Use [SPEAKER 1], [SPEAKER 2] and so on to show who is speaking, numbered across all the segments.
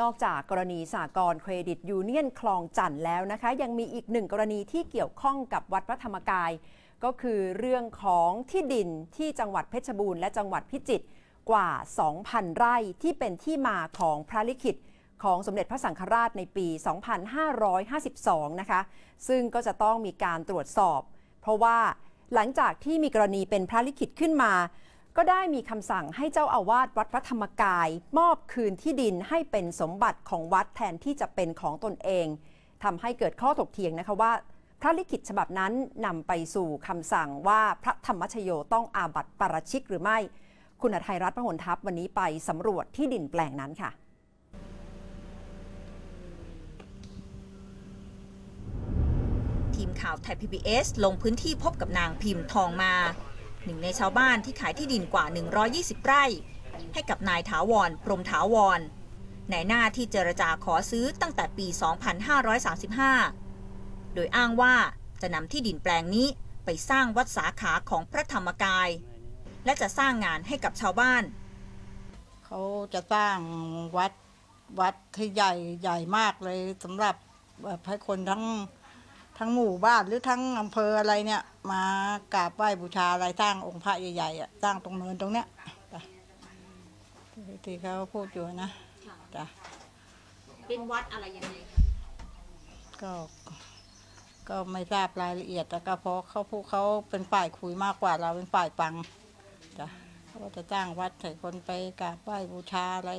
[SPEAKER 1] นอกจากกรณีสากลเครดิตยูเนียนคลองจันทน์แล้วนะคะ ยังมีอีกหนึ่งกรณีที่เกี่ยวข้องกับวัดพระธรรมกาย ก็คือเรื่องของที่ดินที่จังหวัดเพชรบูรณ์และจังหวัดพิจิตรกว่า 2,000 ไร่ที่เป็นที่มาของพระลิขิตของสมเด็จพระสังฆราชในปี 2552 นะคะ ซึ่งก็จะต้องมีการตรวจสอบ เพราะว่าหลังจากที่มีกรณีเป็นพระลิขิตขึ้นมา ก็ได้มีคำสั่งให้เจ้าอาวาสวัดพระธรรมกาย มอบคืนที่ดินให้เป็นสมบัติของวัดแทนที่จะเป็นของตนเองทำให้เกิดข้อถกเถียงนะคะว่า พระลิขิตฉบับนั้นนำไปสู่คำสั่งว่าพระธรรมชโยต้องอาบัติปราชิกหรือไม่ คุณอภัยรัตน์พหลทัพวันนี้ไปสำรวจที่ดินแปลงนั้นค่ะ
[SPEAKER 2] ทีมข่าวไทย PBS ลงพื้นที่พบกับนางพิมพ์ทองมา หนึ่งในชาวบ้านที่ขายที่ดินกว่า 120 ไร่ ให้กับนายถาวร พรหมถาวรในหน้าที่เจรจาขอซื้อตั้งแต่ปี 2535 โดยอ้างว่าจะนำที่ดินแปลงนี้ไปสร้างวัดสาขาของพระธรรมกาย และจะสร้างงานให้กับชาวบ้าน
[SPEAKER 3] เขาจะสร้างวัดวัดที่ใหญ่ใหญ่มากเลยสำหรับแบบให้คนทั้ง ทั้งหมู่บ้านหรือทั้งอำเภออะไรเนี่ย มากราบไหว้บูชาอะไรสร้างองค์พระใหญ่ๆอะสร้างตรงเนินตรงเนี้ยจ้ะที่ที่เขาพูดอยู่นะจ้ะ
[SPEAKER 2] เป็นวัดอะไรยังไง
[SPEAKER 3] ก็ก็ไม่ทราบรายละเอียดแต่ก็เพราะเขาพูดเขาเป็นฝ่ายคุยมากกว่าเราเป็นฝ่ายฟังจ้ะเขาก็จะจ้างวัดให้คนไปกราบไหว้บูชาอะไร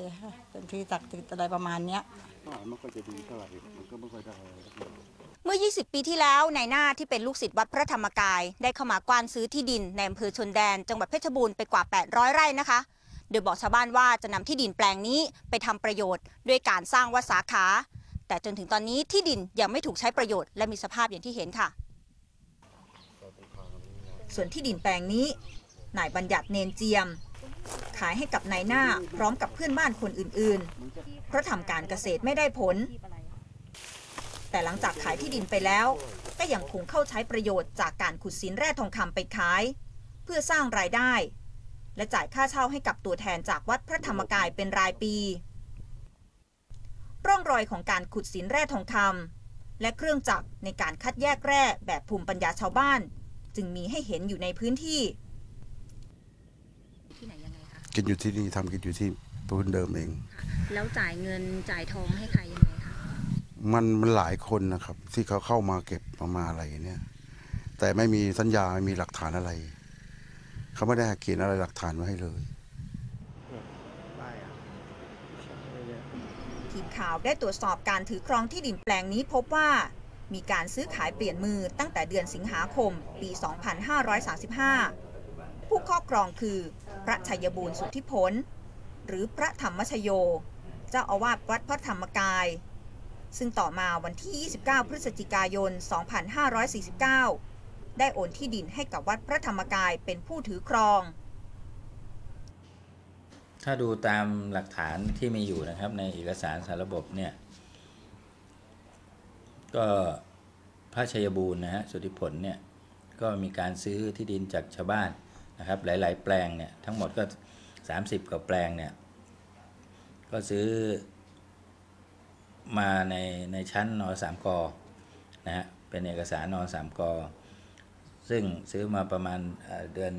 [SPEAKER 3] เป็นที่ศักดิ์สิทธิ์อะไรประมาณเนี้ย
[SPEAKER 4] ก็ไม่ค่อยจะดีเท่าไหร่มันก็ไม่ค่อยได้อะไรสักอย่าง
[SPEAKER 2] เมื่อ 20 ปีที่แล้วนายหน้าที่เป็นลูกศิษย์วัดพระธรรมกาย ได้เข้ามากว้านซื้อที่ดินในอำเภอชนแดน จังหวัดเพชรบูรณ์ไปกว่า 800 ไร่นะคะ โดยบอกชาวบ้านว่าจะนำที่ดินแปลงนี้ไปทำประโยชน์ ด้วยการสร้างวัดสาขา แต่จนถึงตอนนี้ที่ดินยังไม่ถูกใช้ประโยชน์และมีสภาพอย่างที่เห็นค่ะ ส่วนที่ดินแปลงนี้นายบัญญัติเนนเจียม ขายให้กับนายหน้าพร้อมกับเพื่อนบ้านคนอื่นๆ เพราะทำการเกษตรไม่ได้ผล แต่หลังจากขายที่ดินไปแล้ว ก็ยังคงเข้าใช้ประโยชน์จากการขุดสินแร่ทองคำไปขาย เพื่อสร้างรายได้ และจ่ายค่าเช่าให้กับตัวแทนจากวัดพระธรรมกายเป็นรายปี ร่องรอยของการขุดสินแร่ทองคำและเครื่องจักรในการคัดแยกแร่แบบภูมิปัญญาชาวบ้าน จึงมีให้เห็นอยู่ในพื้นที่
[SPEAKER 5] ที่ไหนยังไงคะ
[SPEAKER 4] กินอยู่ที่นี่ทำกินอยู่ที่พื้นเดิมเอง
[SPEAKER 5] แล้วจ่ายเงินจ่ายทองให้ใครยังไงคะ
[SPEAKER 4] มันมันหลายคนนะครับ ที่เขาเข้ามาเก็บมามาอะไรเนี่ย แต่ไม่มีสัญญาไม่มีหลักฐานอะไร เขาไม่ได้เขียนอะไรหลักฐานไว้ให้เลย
[SPEAKER 2] ทีมข่าวได้ตรวจสอบการถือครองที่ดินแปลงนี้พบว่า มีการซื้อขายเปลี่ยนมือตั้งแต่เดือนสิงหาคม ปี 2535 ผู้ครอบครองคือ พระชัยบูรณ์สุทธิพลหรือพระธรรมชโย เจ้าอาวาสวัดพระธรรมกาย ซึ่งต่อมาวันที่ 29 พฤศจิกายน 2549 ได้โอนที่ดินให้กับวัดพระธรรมกายเป็นผู้ถือครอง
[SPEAKER 6] ถ้าดูตามหลักฐานที่มีอยู่นะครับในเอกสารสารระบบเนี่ย ก็พระชัยบูรณ์นะฮะสุทธิผลเนี่ย ก็มีการซื้อที่ดินจากชาวบ้านนะครับ หลาย ๆ แปลงเนี่ย ทั้งหมดก็ 30 กว่าแปลงเนี่ย ก็ซื้อ มาในในชั้นนสามกนะฮะเป็นเอกสารนสามกซึ่งซื้อมาประมาณเดือน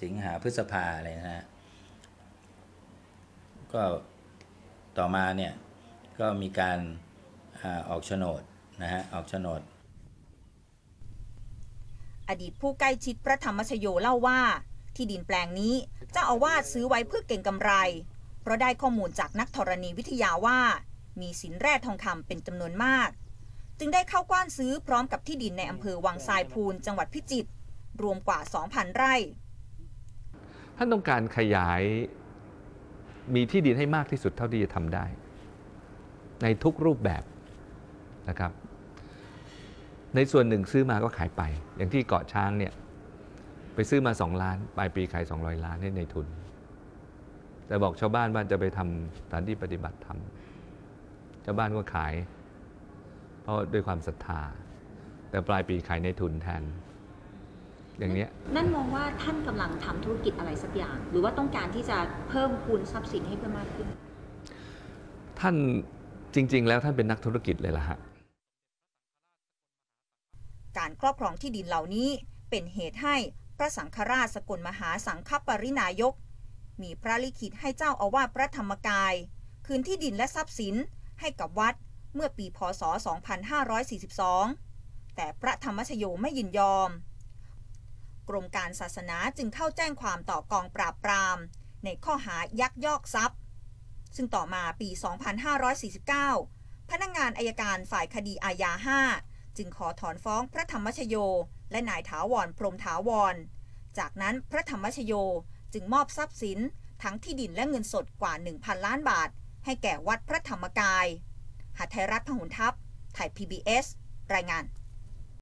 [SPEAKER 6] สิงหาพฤษภาอะไรนะฮะก็ต่อมาเนี่ยก็มีการออกโฉนดนะฮะออกโฉนด
[SPEAKER 2] อดีตผู้ใกล้ชิดพระธรรมชโยเล่าว่า ที่ดินแปลงนี้เจ้าอาวาสซื้อไว้เพื่อเก่งกำไร เพราะได้ข้อมูลจากนักธรณีวิทยาว่า มีสินแร่ทองคำเป็นจำนวนมาก จึงได้เข้ากว้านซื้อพร้อมกับที่ดินในอำเภอวังทรายพูนจังหวัดพิจิตรรวมกว่า 2,000 ไร่
[SPEAKER 7] ท่านต้องการขยายมีที่ดินให้มากที่สุดเท่าที่จะทำได้ ในทุกรูปแบบนะครับ ในส่วนหนึ่งซื้อมาก็ขายไป อย่างที่เกาะช้างเนี่ยไปซื้อมา 2 ล้าน ปลายปีขาย 200 ล้านให้ในทุน แต่บอกชาวบ้านว่าจะไปทำสถานที่ปฏิบัติธรรม ชาวบ้านก็ขาย เพราะด้วยความศรัทธา แต่ปลายปีขายในทุนแทน อย่างเนี้ย
[SPEAKER 5] นั่นมองว่าท่านกำลังทำธุรกิจอะไรสักอย่าง หรือว่าต้องการที่จะเพิ่มคูณทรัพย์สินให้เพิ่มมากขึ้น
[SPEAKER 7] ท่านจริง ๆ แล้วท่านเป็นนักธุรกิจเลยล่ะฮะ
[SPEAKER 2] การครอบครองที่ดินเหล่านี้เป็นเหตุให้พระสังฆราชสกลมหาสังฆปรินายก มีพระลิขิตให้เจ้าอาวาสพระธรรมกาย คืนที่ดินและทรัพย์สิน ให้กับวัดเมื่อปีพศ 2542 แต่พระธรรมชโยไม่ยินยอม กรมการศาสนาจึงเข้าแจ้งความต่อกองปราบปราม ในข้อหายักยอกทรัพย์ ซึ่งต่อมาปี 2549 พนักงานอายการฝ่ายคดีอาญา 5 จึงขอถอนฟ้องพระธรรมชโย และนายถาวรพรหมถาวร จากนั้นพระธรรมชโยจึงมอบทรัพย์สินทั้งที่ดินและเงินสดกว่า 1,000 ล้านบาท ให้แก่วัดพระธรรมกาย หาไทยรัฐพหุนทัพ ไทย PBS รายงาน